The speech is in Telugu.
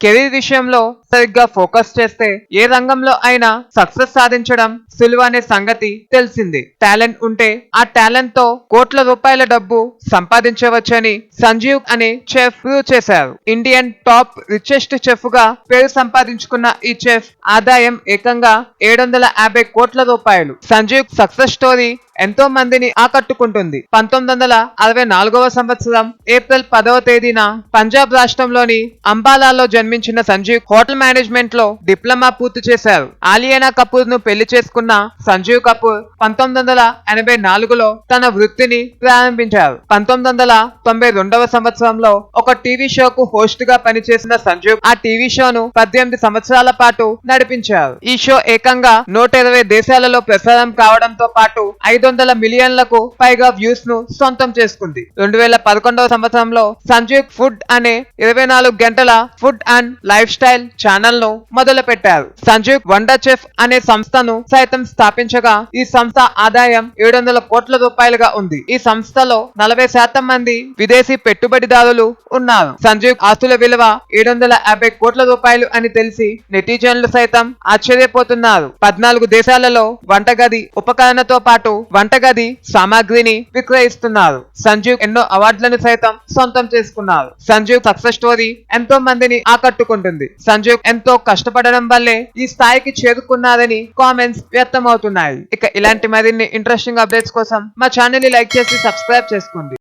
కెరీర్ విషయంలో సరిగ్గా ఫోకస్ చేస్తే ఏ రంగంలో అయినా సక్సెస్ సాధించడం సులువు అనే సంగతి తెలిసింది. టాలెంట్ ఉంటే ఆ టాలెంట్తో కోట్ల రూపాయల డబ్బు సంపాదించవచ్చని సంజీవ్ అనే చెఫ్ ప్రూవ్ చేశారు. ఇండియన్ టాప్ రిచెస్ట్ చెఫ్గా పేరు సంపాదించుకున్న ఈ చెఫ్ ఆదాయం ఏకంగా ఏడు వందల యాభై కోట్ల రూపాయలు. సంజీవ్ సక్సెస్ స్టోరీ ఎంతో మందిని ఆకట్టుకుంటుంది. పంతొమ్మిది వందల అరవై నాలుగవ సంవత్సరం ఏప్రిల్ పదవ తేదీన పంజాబ్ రాష్ట్రంలోని అంబాలాలో జన్మించిన సంజీవ్ హోటల్ మేనేజ్మెంట్లో డిప్లొమా పూర్తి చేశారు. ఆలియానా కపూర్ను పెళ్ళి చేసుకున్న సంజీవ్ కపూర్ పంతొమ్మిది వందల ఎనభై నాలుగులో తన వృత్తిని ప్రారంభించారు. పంతొమ్మిది వందల తొంభై రెండవ సంవత్సరంలో ఒక టీవీ షోకు హోస్ట్గా పనిచేసిన సంజీవ్ ఆ టీవీ షోను పద్దెనిమిది సంవత్సరాల పాటు నడిపించారు. ఈ షో ఏకంగా నూట ఇరవై దేశాలలో ప్రసారం కావడంతో పాటు ఐదు వందల మిలియన్లకు పైగా వ్యూస్ను సొంతం చేసుకుంది. రెండు వేల పదకొండవ సంవత్సరంలో సంజీవ్ ఫుడ్ అనే ఇరవై నాలుగు గంటల ఫుడ్ అండ్ లైఫ్ స్టైల్ ఛానల్ను మొదలు పెట్టారు సంజీవ్ వండర్ చెఫ్ అనే సంస్థను సైతం స్థాపించగా ఈ సంస్థ ఆదాయం ఏడు వందల కోట్ల రూపాయలుగా ఉంది. ఈ సంస్థలో నలభై శాతం మంది విదేశీ పెట్టుబడిదారులు ఉన్నారు. సంజీవ్ ఆస్తుల విలువ ఏడు వందల యాభై కోట్ల రూపాయలు అని తెలిసి నెటిజన్లు సైతం ఆశ్చర్యపోతున్నారు. పద్నాలుగు దేశాలలో వంటగది ఉపకరణతో పాటు వంటగది సామాగ్రిని విక్రయిస్తున్నారు. సంజీవ్ ఎన్నో అవార్డులను సైతం సొంతం చేసుకున్నారు. సంజీవ్ సక్సెస్ స్టోరీ ఎంతో మందిని ఆకట్టుకుంటుంది. సంజీవ్ ఎంతో కష్టపడడం వల్లే ఈ స్థాయికి చేరుకున్నారని కామెంట్స్ వ్యక్తమవుతున్నాయి. ఇక ఇలాంటి మరిన్ని ఇంట్రెస్టింగ్ అప్డేట్స్ కోసం మా ఛానల్ని లైక్ చేసి సబ్స్క్రైబ్ చేసుకోండి.